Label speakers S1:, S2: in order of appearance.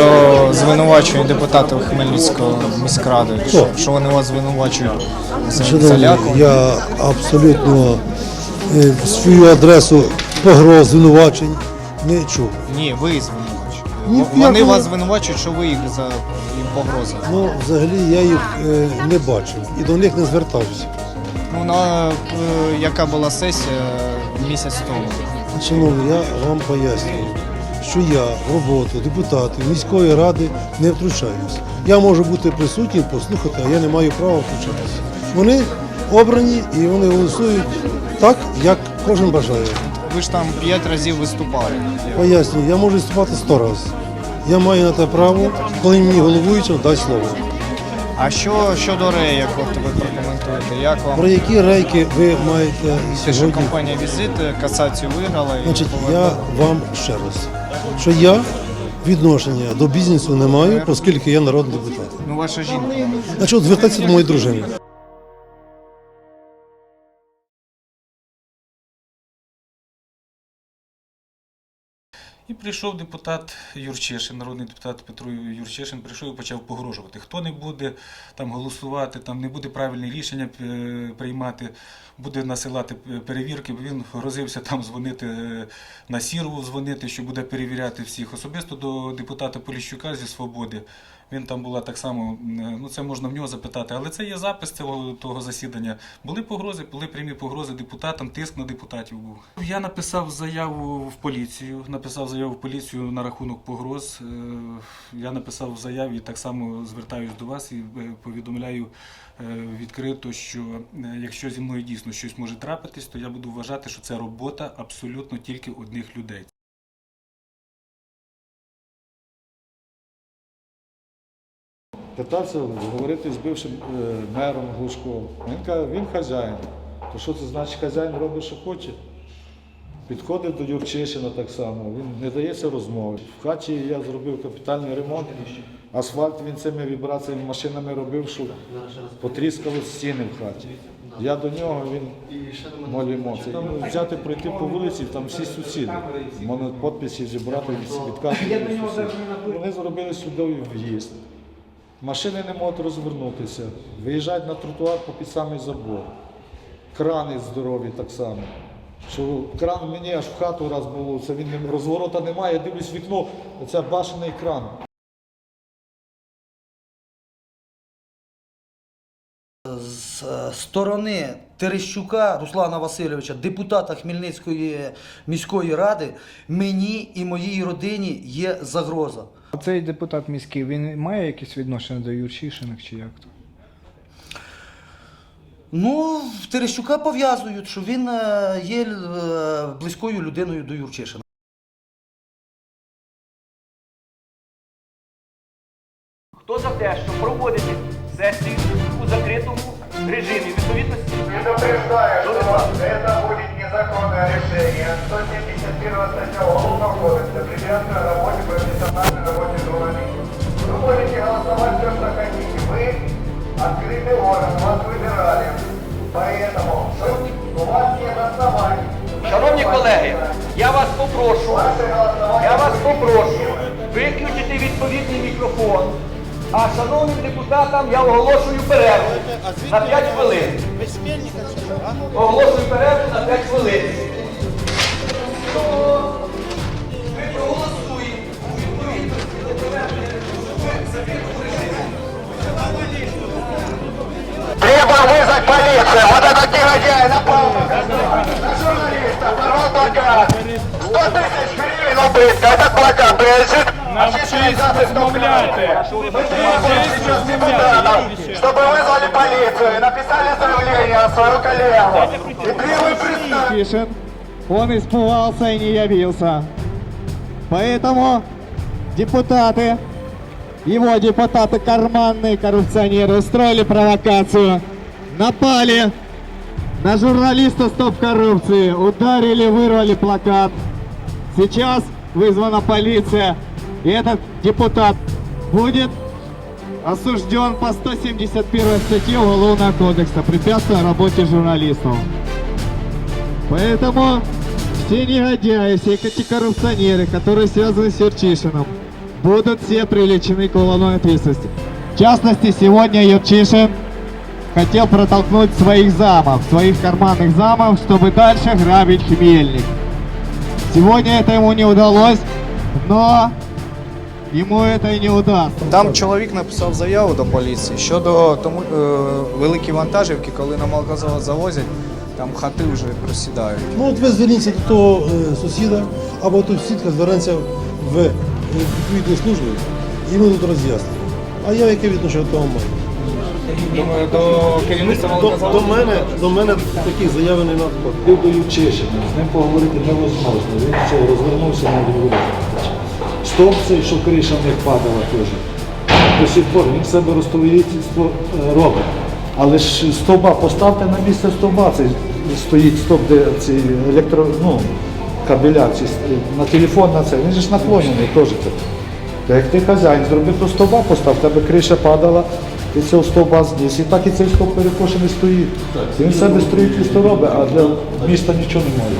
S1: щодо звинувачення депутатів Хмельницької міськради, що, що вони вас звинувачують за
S2: Шановні,
S1: залякування?
S2: я абсолютно е, свою адресу погроз, звинувачень не чув.
S1: Ні, ви звинувачуєте.
S2: Ні,
S1: Вони
S2: я-
S1: вас звинувачують, що ви їх за їм погрози.
S2: Ну, взагалі я їх е, не бачив і до них не звертався.
S1: Ну, на, е, яка була сесія місяць тому?
S2: Шановні, я вам пояснюю, що я в роботу депутатів міської ради не втручаюсь. Я можу бути присутнім, послухати, а я не маю права втручатися. Вони обрані і вони голосують так, як кожен бажає.
S1: Ви ж там п'ять разів виступали.
S2: Пояснюю, я можу виступати сто разів. Я маю на те право, коли мені головуючий дасть слово.
S1: А що щодо реєк, от ви прокоментуєте? Як вам
S2: Про які рейки ви маєте
S1: те, що
S2: сьогодні?
S1: компанія Візит касацію виграла і
S2: Значить, я
S1: повернула?
S2: вам ще раз, що я відношення до бізнесу не маю, оскільки я народний депутат.
S1: Ну, ваша жінка.
S2: Значить, звертатися до моєї дружини.
S3: І прийшов депутат Юрчишин, народний депутат Петро Юрчишин, прийшов і почав погрожувати. Хто не буде там голосувати, там не буде правильні рішення е, приймати, буде насилати перевірки. Він грозився там дзвонити е, на сірву, дзвонити, що буде перевіряти всіх. Особисто до депутата Поліщука зі Свободи. Він там була так само, ну це можна в нього запитати, але це є запис цього того засідання. Були погрози, були прямі погрози депутатам, тиск на депутатів був. Я написав заяву в поліцію, написав заяву в поліцію на рахунок погроз. Е, Я написав в заяві, так само звертаюсь до вас і е, повідомляю е, відкрито, що е, якщо зі мною дійсно щось може трапитись, то я буду вважати, що це робота абсолютно тільки одних людей.
S4: Питався говорити з бившим е, мером Глушком. Він каже, він хазяїн. То що це значить хазяїн робить, що хоче? Підходить до Юрчишина так само, він не дається розмови. В хаті я зробив капітальний ремонт, асфальт він цими вібраціями машинами робив, щоб потріскали стіни в хаті. Я до нього, він молі емоції. Там взяти, пройти по вулиці, там всі сусіди. Можна підписи зібрати від. Вони зробили судовий в'їзд. Машини не можуть розвернутися, виїжджають на тротуар по під самий забор. Крани здорові так само. Що кран мені аж в хату раз було, це він розворота немає, я дивлюсь вікно, оце башений кран.
S5: З е, сторони Терещука Руслана Васильовича, депутата Хмельницької міської ради, мені і моїй родині є загроза.
S6: А цей депутат міський, він має якесь відношення до Юрчишиних чи як то?
S5: Ну, Терещука пов'язують, що він е, є е, близькою людиною до Юрчишина.
S7: Хто за те, щоб проводити сесію у закритому режимі відповідності?
S8: Предупреждаю,
S7: До
S8: что
S7: регламенту?
S8: это будет незаконное решение. 171 статья Уголовного кодекса препятствует работе профессиональной работе журналистов. Вы можете голосовать все, что хотите. Вы открытый орган, вас выбирали. Поэтому вы- у вас нет оснований.
S7: Шановні колеги, я вас попрошу,
S8: Ваше голосование
S7: я вас попрошу виключити відповідний мікрофон. А шановним депутатам я оголошую перерву на 5 хвилин. Оголошую перерву на 5 хвилин. Ми проголосуємо у відповідності до проведення в закритому режимі.
S8: Требую вызвать полицию. Вот этот негодяй напал на журналиста, порвал плакат. 100 тысяч гривен убытка. Этот плакат принадлежит сейчас депутатов, чтобы вызвали полицию и написали заявление на свою коллегу. И требуем представить.
S9: Он испугался и не явился. Поэтому депутаты, его депутаты карманные коррупционеры устроили провокацию, напали на журналиста «Стоп коррупции», ударили, вырвали плакат. Сейчас вызвана полиция, и этот депутат будет осужден по 171 статье Уголовного кодекса «Препятствие работе журналистов». Поэтому все негодяи, все эти коррупционеры, которые связаны с Юрчишиным, будут все привлечены к уголовной ответственности. В частности, сегодня Юрчишин хотел протолкнуть своих замов, своих карманных замов, чтобы дальше грабить Хмельник. Сегодня это ему не удалось, но ему это и не удастся.
S1: Там чоловік написав заяву до поліції щодо тому е, великі вантажівки, коли на молокозавод завозять, там хати вже просідають.
S2: Ну от ви зверніться до того е, сусіда, або тут сусідка звернеться в е, відповідну службу, і ми тут роз'яснимо. А я яке відношення до того маю?
S1: Думаю, до керівництва
S2: До, до мене, до мене такі заяви не надходять.
S4: Йду до Юрчишина, з ним поговорити невозможно. Він що, розвернувся на говорити. Стовп цей, що криша в них падала теж. До сих пор він себе розтоварительство е, робить. Але ж стовба поставте на місце стовба. Цей стоїть стовп, де ці електро, ну, кабеля, ці, на телефон на це. Він же ж наклонений теж. Це. То як ти хазяїн зробив, то стовба постав, тебе криша падала, ти цього стовба зніс. І так і цей стовп перекошений стоїть. Він себе строїтельство робить, а для міста нічого немає.